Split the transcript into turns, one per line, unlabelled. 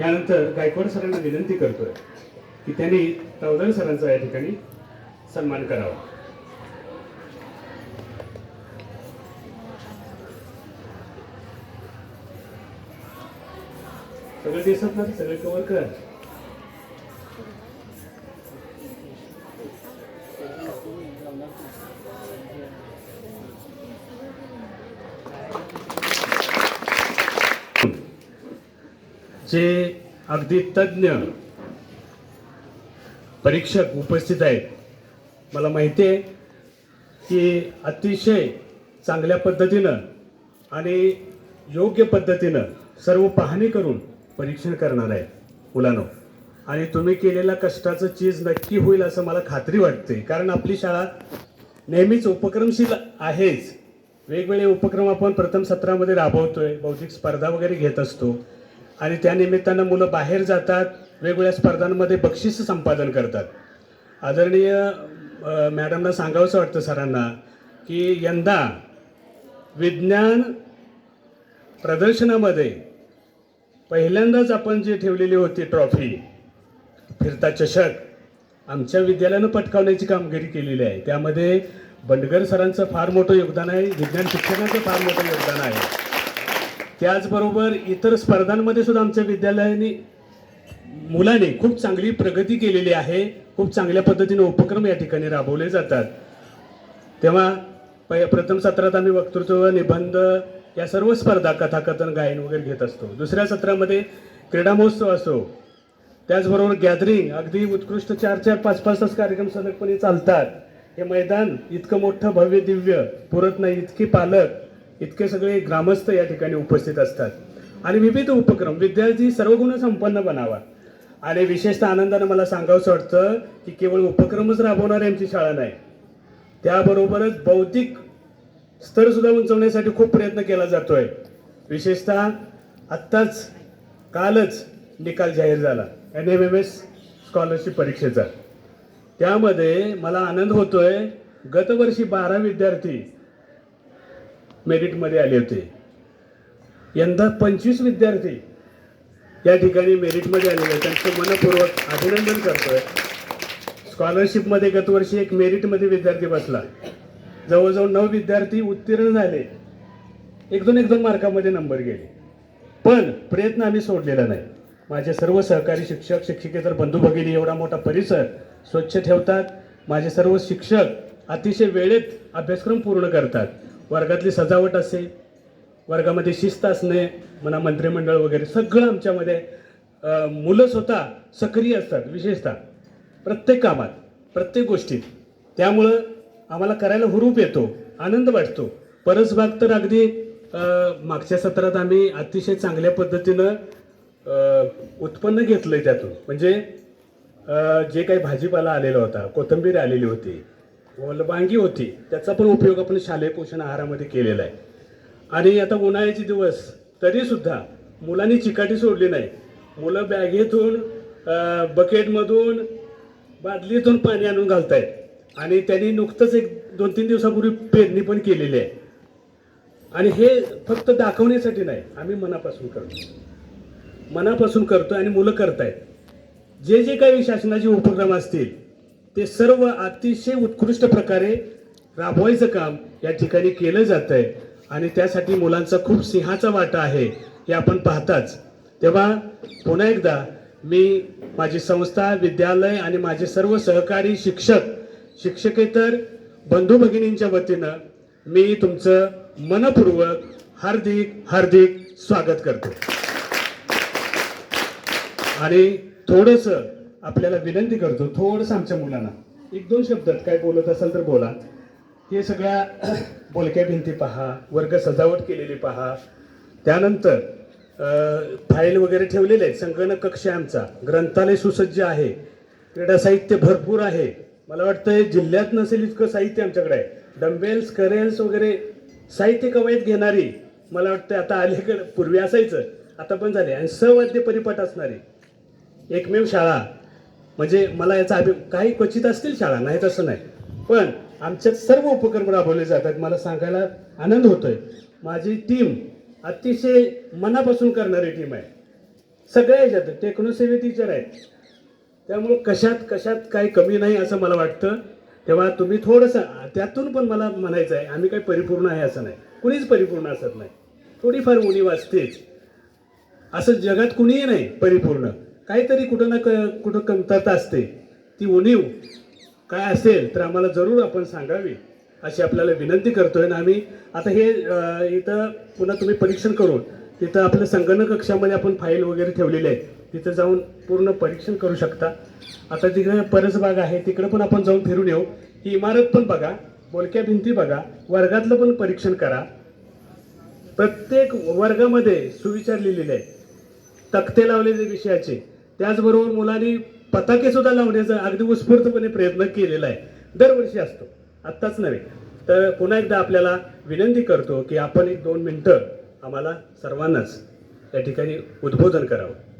यानंतर गायकवाड सरांना विनंती करतोय की त्यांनी तवदर सरांचा या ठिकाणी सन्मान करावा. सगळे दिसत ना सगळे कवर कर. जे अगदी तज्ज्ञ परीक्षक उपस्थित आहेत मला माहिती आहे की अतिशय चांगल्या पद्धतीनं आणि योग्य पद्धतीनं सर्व पाहणी करून परीक्षण करणार आहे मुलांनो. आणि तुम्ही केलेल्या कष्टाचं चीज नक्की होईल असं मला खात्री वाटते. कारण आपली शाळा नेहमीच उपक्रमशील आहेच. वेगवेगळे उपक्रम आपण प्रथम सत्रामध्ये राबवतोय बौद्धिक स्पर्धा वगैरे घेत असतो. आणि त्या निमित्तानं मुलं बाहेर जातात वेगवेगळ्या स्पर्धांमध्ये बक्षीस संपादन करतात. आदरणीय मॅडमला मॅडमना सांगावंसं वाटतं सरांना की यंदा विज्ञान प्रदर्शनामध्ये पहिल्यांदाच आपण जी ठेवलेली होती ट्रॉफी फिरता चषक आमच्या विद्यालयानं पटकावण्याची कामगिरी केलेली आहे. त्यामध्ये बंडगर सरांचं फार मोठं योगदान आहे विज्ञान शिक्षणाचं फार मोठं योगदान आहे. त्याचबरोबर इतर स्पर्धांमध्ये सुद्धा आमच्या विद्यालयाने मुलाने खूप चांगली प्रगती केलेली आहे. खूप चांगल्या पद्धतीने उपक्रम या ठिकाणी राबवले जातात. तेव्हा प प्रथम सत्रात आम्ही वक्तृत्व निबंध या सर्व स्पर्धा कथाकथन गायन वगैरे घेत असतो. दुसऱ्या सत्रामध्ये क्रीडा महोत्सव असो त्याचबरोबर गॅदरिंग अगदी उत्कृष्ट चार चार पाच पाच तास कार्यक्रम सलगपणे चालतात. हे मैदान इतकं मोठं भव्य दिव्य पुरत नाही इतकी पालक इतके सगळे ग्रामस्थ या ठिकाणी उपस्थित असतात. आणि विविध उपक्रम विद्यार्थी सर्वगुण संपन्न बनावा. आणि विशेषतः आनंदानं मला सांगावंसं वाटतं की केवळ उपक्रमच राबवणारी आमची शाळा नाही. त्याबरोबरच बौद्धिक स्तरसुद्धा उंचवण्यासाठी खूप प्रयत्न केला जातोय. विशेषतः आत्ताच कालच निकाल जाहीर झाला N M M S scholarship परीक्षेचा. त्यामध्ये मला आनंद होतोय गतवर्षी बारा विद्यार्थी मेरिटमध्ये आले होते. यंदा पंचवीस विद्यार्थी या ठिकाणी मेरिटमध्ये आलेले आहेत. त्यांचं मनपूर्वक अभिनंदन करतोय. स्कॉलरशिपमध्ये गतवर्षी एक मेरिटमध्ये विद्यार्थी बसला. जवळजवळ नऊ विद्यार्थी उत्तीर्ण झाले. एक दोन एक दोन मार्कामध्ये नंबर गेले. पण प्रयत्न आम्ही सोडलेला नाही. माझे सर्व सहकारी शिक्षक शिक्षिकेतर बंधू भगिनी एवढा मोठा परिसर स्वच्छ ठेवतात. माझे सर्व शिक्षक अतिशय वेळेत अभ्यासक्रम पूर्ण करतात. वर्गातली सजावट असे वर्गामध्ये शिस्त असणे म्हणा मंत्रिमंडळ वगैरे सगळं आमच्यामध्ये मुलं स्वतः सक्रिय असतात विशेषतः. प्रत्येक कामात प्रत्येक गोष्टीत. त्यामुळं आम्हाला करायला हुरूप येतो आनंद वाटतो. परसबाग तर अगदी मागच्या सत्रात आम्ही अतिशय चांगल्या पद्धतीनं उत्पन्न घेतलं आहे त्यातून. म्हणजे जे काही भाजीपाला आलेला होता कोथिंबीर आलेली होती वांगी होती. त्याचा पण उपयोग आपण शालेय पोषण आहारामध्ये केलेला आहे. आणि आता उन्हाळ्याचे दिवस तरीसुद्धा मुलांनी चिकाटी सोडली नाही. मुलं बॅगेतून बकेटमधून बादलीतून पाणी आणून घालत आहेत आणि त्यांनी नुकतंच एक दोन तीन दिवसापूर्वी पेरणी पण केलेली आहे. आणि हे फक्त दाखवण्यासाठी नाही आम्ही मनापासून करतो. मनापासून करतो आणि मुलं करतायत. जे जे काही शासनाचे उपक्रम असतील ते सर्व अतिशय उत्कृष्ट प्रकारे राबवायचं काम या ठिकाणी केलं जात आहे आणि त्यासाठी मुलांचा खूप सिंहाचा वाटा आहे हे आपण पाहताच. तेव्हा पुन्हा एकदा मी माझी संस्था विद्यालय आणि माझे सर्व सहकारी शिक्षक शिक्षकेतर बंधू भगिनींच्या वतीनं मी तुमचं मनपूर्वक हार्दिक हार्दिक स्वागत करतो. आणि थोडंसं आपल्याला विनंती करतो थोडंसं आमच्या मुलांना. एक दोन शब्दात काय बोलत असाल तर बोला. हे सगळ्या बोलक्या भिंती पहा वर्ग सजावट केलेली पहा. त्यानंतर फाईल वगैरे ठेवलेले आहेत. संगणक कक्ष आमचा. ग्रंथालय सुसज्ज आहे. क्रीडा साहित्य भरपूर आहे. मला वाटतं जिल्ह्यात नसेल इतकं साहित्य आमच्याकडे आहे. डंबेल्स करेल्स वगैरे साहित्य कवायत घेणारी मला वाटतं आता अलीकडे पूर्वी असायचं. आता पण झाले. आणि सवाद्य परिपाठ असणारी. एकमेव शाळा. म्हणजे मला याचा अभि काही क्वचित असतील शाळा नाही तसं नाही. पण आमच्यात सर्व उपक्रम राबवले जातात. मला सांगायला आनंद होतोय. माझी टीम अतिशय मनापासून करणारी टीम आहे. सगळ्या ह्याच्यात टेक्नोसेवी टीचर आहेत. त्यामुळं कशात कशात काही कमी नाही असं मला वाटतं. तेव्हा तुम्ही थोडंसं त्यातून पण मला म्हणायचं आहे आम्ही काही परिपूर्ण आहे असं नाही. कुणीच परिपूर्ण असत नाही. थोडीफार उणीव असतेच. असं जगात कुणीही नाही परिपूर्ण. काहीतरी कुठं ना क कुठं कमतरता असते. ती उणीव काय असेल तर आम्हाला जरूर आपण सांगावी अशी आपल्याला विनंती करतोय. ना आम्ही आता हे इथं पुन्हा तुम्ही परीक्षण करून तिथं आपलं संगणक कक्षामध्ये आपण फाईल वगैरे ठेवलेली आहे. तिथं जाऊन पूर्ण परीक्षण करू शकता. आता तिकडे परसबाग आहे तिकडं पण आपण जाऊन फिरून येऊ. ही इमारत पण बघा बोलक्या भिंती बघा वर्गातलं पण परीक्षण करा. प्रत्येक वर्गामध्ये सुविचार लिहिलेले आहेत. तक्ते लावलेले विषयाचे. त्याचबरोबर मुलांनी पताके सुद्धा लावण्याचा अगदी उत्स्फूर्तपणे प्रयत्न केलेला आहे. दरवर्षी असतो. आत्ताच नव्हे. तर पुन्हा एकदा आपल्याला विनंती करतो की आपण एक दोन मिनटं आम्हाला सर्वांनाच या ठिकाणी उद्बोधन करावं.